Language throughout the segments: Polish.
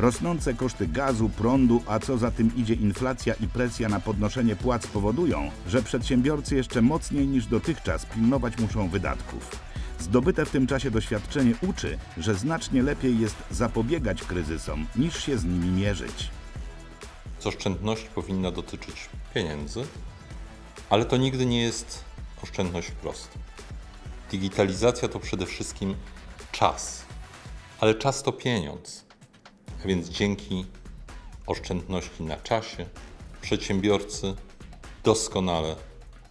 Rosnące koszty gazu, prądu, a co za tym idzie inflacja i presja na podnoszenie płac powodują, że przedsiębiorcy jeszcze mocniej niż dotychczas pilnować muszą wydatków. Zdobyte w tym czasie doświadczenie uczy, że znacznie lepiej jest zapobiegać kryzysom niż się z nimi mierzyć. Oszczędność powinna dotyczyć pieniędzy, ale to nigdy nie jest oszczędność wprost. Digitalizacja to przede wszystkim czas, ale czas to pieniądz. A więc dzięki oszczędności na czasie przedsiębiorcy doskonale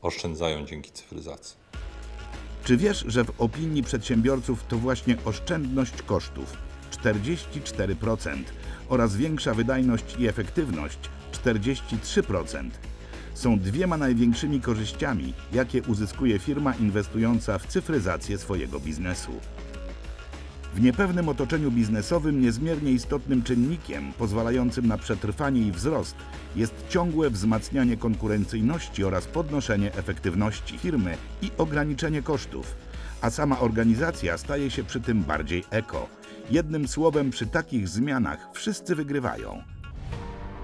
oszczędzają dzięki cyfryzacji. Czy wiesz, że w opinii przedsiębiorców to właśnie oszczędność kosztów 44% oraz większa wydajność i efektywność 43% są dwiema największymi korzyściami, jakie uzyskuje firma inwestująca w cyfryzację swojego biznesu. W niepewnym otoczeniu biznesowym niezmiernie istotnym czynnikiem pozwalającym na przetrwanie i wzrost jest ciągłe wzmacnianie konkurencyjności oraz podnoszenie efektywności firmy i ograniczenie kosztów, a sama organizacja staje się przy tym bardziej eko. Jednym słowem, przy takich zmianach wszyscy wygrywają.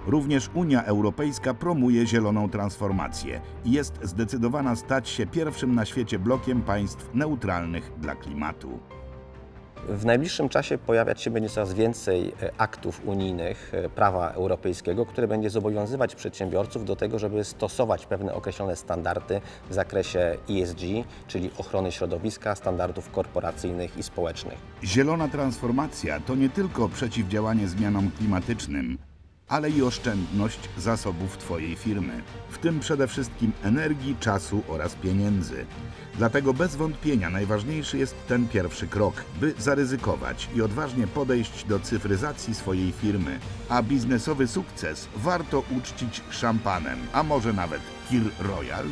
Również Unia Europejska promuje zieloną transformację i jest zdecydowana stać się pierwszym na świecie blokiem państw neutralnych dla klimatu. W najbliższym czasie pojawiać się będzie coraz więcej e, aktów unijnych, e, prawa europejskiego, które będzie zobowiązywać przedsiębiorców do tego, żeby stosować pewne określone standardy w zakresie ESG, czyli ochrony środowiska, standardów korporacyjnych i społecznych. Zielona transformacja to nie tylko przeciwdziałanie zmianom klimatycznym, ale i oszczędność zasobów Twojej firmy, w tym przede wszystkim energii, czasu oraz pieniędzy. Dlatego bez wątpienia najważniejszy jest ten pierwszy krok, by zaryzykować i odważnie podejść do cyfryzacji swojej firmy. A biznesowy sukces warto uczcić szampanem, a może nawet Kir Royal?